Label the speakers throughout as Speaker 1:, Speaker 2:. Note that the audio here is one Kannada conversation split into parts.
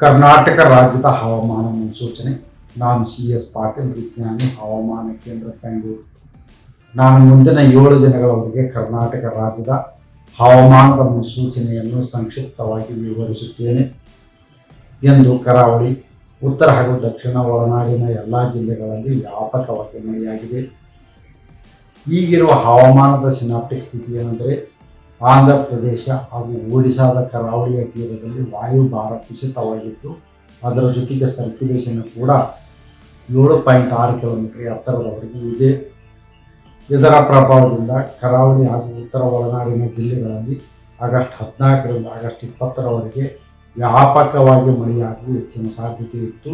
Speaker 1: ಕರ್ನಾಟಕ ರಾಜ್ಯದ ಹವಾಮಾನ ಮುನ್ಸೂಚನೆ. ನಾನು ಸಿ ಎಸ್ ಪಾಟೀಲ್, ವಿಜ್ಞಾನಿ, ಹವಾಮಾನ ಕೇಂದ್ರ ಬೆಂಗಳೂರು. ನಾನು ಮುಂದಿನ ಏಳು ದಿನಗಳವರೆಗೆ ಕರ್ನಾಟಕ ರಾಜ್ಯದ ಹವಾಮಾನದ ಮುನ್ಸೂಚನೆಯನ್ನು ಸಂಕ್ಷಿಪ್ತವಾಗಿ ವಿವರಿಸುತ್ತೇನೆ. ಎಂದು ಕರಾವಳಿ, ಉತ್ತರ ಹಾಗೂ ದಕ್ಷಿಣ ಒಳನಾಡಿನ ಎಲ್ಲ ಜಿಲ್ಲೆಗಳಲ್ಲಿ ವ್ಯಾಪಕವಾಗಿ ಮಳೆಯಾಗಿದೆ ಈಗಿರುವ ಹವಾಮಾನದ ಸಿನಾಪ್ಟಿಕ್ ಸ್ಥಿತಿ ಏನೆಂದರೆ ಆಂಧ್ರ ಪ್ರದೇಶ ಹಾಗೂ ಒಡಿಶಾದ ಕರಾವಳಿಯ ತೀರದಲ್ಲಿ ವಾಯುಭಾರ ಕುಸಿತವಾಗಿದ್ದು, ಅದರ ಜೊತೆಗೆ ಸರ್ಕ್ಯುಲೇಷನ್ ಕೂಡ ಏಳು ಪಾಯಿಂಟ್ ಆರು ಕಿಲೋಮೀಟರ್ ಎತ್ತರದವರೆಗೂ ಇದೆ. ಇದರ ಪ್ರಭಾವದಿಂದ ಕರಾವಳಿ ಹಾಗೂ ಉತ್ತರ ಒಳನಾಡಿನ ಜಿಲ್ಲೆಗಳಲ್ಲಿ ಆಗಸ್ಟ್ ಹದಿನಾಲ್ಕರಿಂದ ಆಗಸ್ಟ್ ಇಪ್ಪತ್ತರವರೆಗೆ ವ್ಯಾಪಕವಾಗಿ ಮಳೆಯಾಗುವ ಹೆಚ್ಚಿನ ಸಾಧ್ಯತೆ ಇತ್ತು.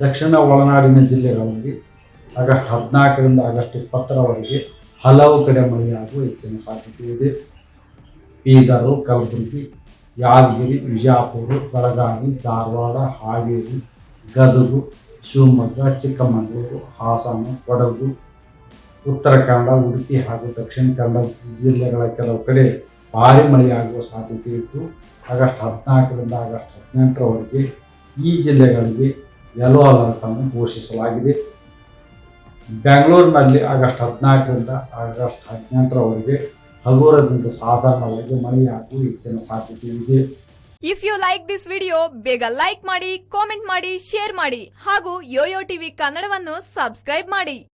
Speaker 1: ದಕ್ಷಿಣ ಒಳನಾಡಿನ ಜಿಲ್ಲೆಗಳಲ್ಲಿ ಆಗಸ್ಟ್ ಹದಿನಾಲ್ಕರಿಂದ ಆಗಸ್ಟ್ ಇಪ್ಪತ್ತರವರೆಗೆ ಹಲವು ಕಡೆ ಮಳೆಯಾಗುವ ಹೆಚ್ಚಿನ ಸಾಧ್ಯತೆ ಇದೆ. ಬೀದರು, ಕಲಬುರಗಿ, ಯಾದಗಿರಿ ವಿಜಯಪುರ ಬೆಳಗಾವಿ, ಧಾರವಾಡ, ಹಾವೇರಿ, ಗದಗು, ಶಿವಮೊಗ್ಗ, ಚಿಕ್ಕಮಗಳೂರು, ಹಾಸನ, ಕೊಡಗು, ಉತ್ತರ ಕನ್ನಡ, ಉಡುಪಿ ಹಾಗೂ ದಕ್ಷಿಣ ಕನ್ನಡ ಜಿಲ್ಲೆಗಳ ಕೆಲವು ಕಡೆ ಭಾರಿ ಮಳೆಯಾಗುವ ಸಾಧ್ಯತೆ ಇದ್ದು, ಆಗಸ್ಟ್ ಹದಿನಾಲ್ಕರಿಂದ ಆಗಸ್ಟ್ ಹದಿನೆಂಟರವರೆಗೆ ಈ ಜಿಲ್ಲೆಗಳಿಗೆ ಯೆಲ್ಲೋ ಅಲರ್ಟ್ ಅನ್ನು ಘೋಷಿಸಲಾಗಿದೆ. ಬೆಂಗಳೂರಿನಲ್ಲಿ ಆಗಸ್ಟ್ ಹದಿನಾಲ್ಕರಿಂದ ಆಗಸ್ಟ್ ಹದಿನೆಂಟರವರೆಗೆ ಹಗುರದಿಂದ ಸಾಧಾರಣವಾಗಿ ಮಳೆಯಾಗುವ ಹೆಚ್ಚಿನ ಸಾಧ್ಯತೆ ಇದೆ
Speaker 2: if you like this video ಬೇಗ ಲೈಕ್ ಮಾಡಿ ಕಾಮೆಂಟ್ ಮಾಡಿ ಶೇರ್ ಮಾಡಿ ಹಾಗೂ ಯೋಯೋ ಟಿವಿ ಕನ್ನಡವನ್ನು ಸಬ್ಸ್ಕ್ರೈಬ್ ಮಾಡಿ.